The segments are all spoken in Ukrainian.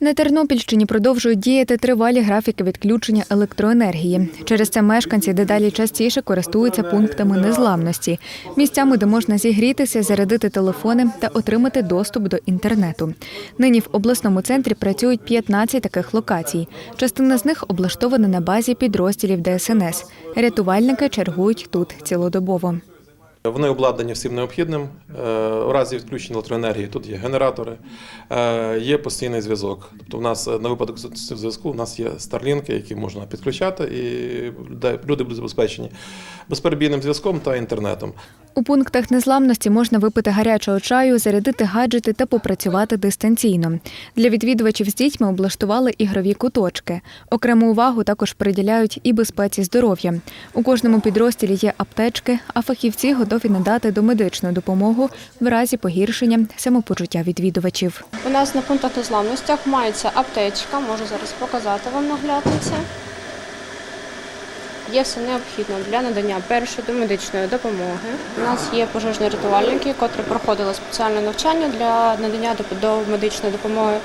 На Тернопільщині продовжують діяти тривалі графіки відключення електроенергії. Через це мешканці дедалі частіше користуються пунктами незламності, місцями, де можна зігрітися, зарядити телефони та отримати доступ до інтернету. Нині в обласному центрі працюють 15 таких локацій. Частина з них облаштована на базі підрозділів ДСНС. Рятувальники чергують тут цілодобово. Вони обладнані всім необхідним. Е, У разі відключення електроенергії тут є генератори, е, є постійний зв'язок. Тобто, в нас е, на випадок зв'язку у нас є старлінки, які можна підключати, і люди будуть забезпечені безперебійним зв'язком та інтернетом. У пунктах незламності можна випити гарячого чаю, зарядити гаджети та попрацювати дистанційно. Для відвідувачів з дітьми облаштували ігрові куточки. Окрему увагу також приділяють і безпеці здоров'я. У кожному підрозділі є аптечки, а фахівці готові надати домедичну допомогу в разі погіршення самопочуття відвідувачів. У нас на пунктах незламностях мається аптечка, можу зараз показати вам наглядниця. Є все необхідне для надання першої домедичної допомоги. У нас є пожежні рятувальники, котрі проходили спеціальне навчання для надання домедичної допомоги.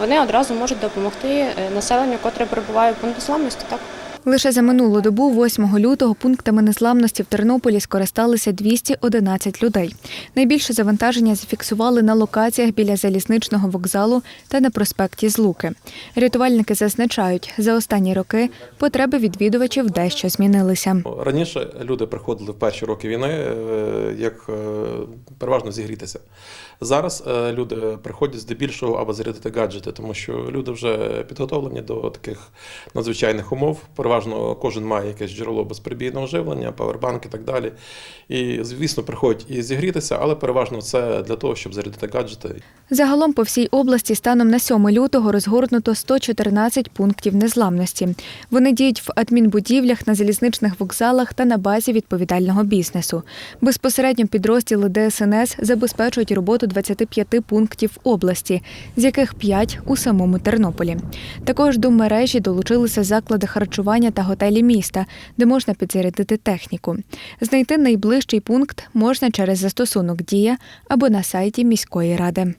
Вони одразу можуть допомогти е, населенню, котре перебуває в пункті незламності. Так. Лише за минулу добу, 8 лютого, пунктами незламності в Тернополі скористалися 211 людей. Найбільше завантаження зафіксували на локаціях біля залізничного вокзалу та на проспекті Злуки. Рятувальники зазначають, за останні роки потреби відвідувачів дещо змінилися. Раніше люди приходили в перші роки війни е, як е, переважно зігрітися. Зараз е, люди приходять здебільшого аби зарядити гаджети, тому що люди вже підготовлені до таких надзвичайних умов. Переважно кожен має якесь джерело безперебійного живлення, павербанк і так далі. І, звісно, приходять і зігрітися, але переважно це для того, щоб зарядити гаджети. Загалом по всій області станом на 7 лютого розгорнуто 114 пунктів незламності. Вони діють в адмінбудівлях, на залізничних вокзалах та на базі відповідального бізнесу. Безпосередньо підрозділи ДСНС забезпечують роботу 25 пунктів області, з яких 5 у самому Тернополі. Також до мережі долучилися заклади харчування та готелі міста, де можна підзарядити техніку. Знайти найближчий пункт можна через застосунок Дія або на сайті міської ради.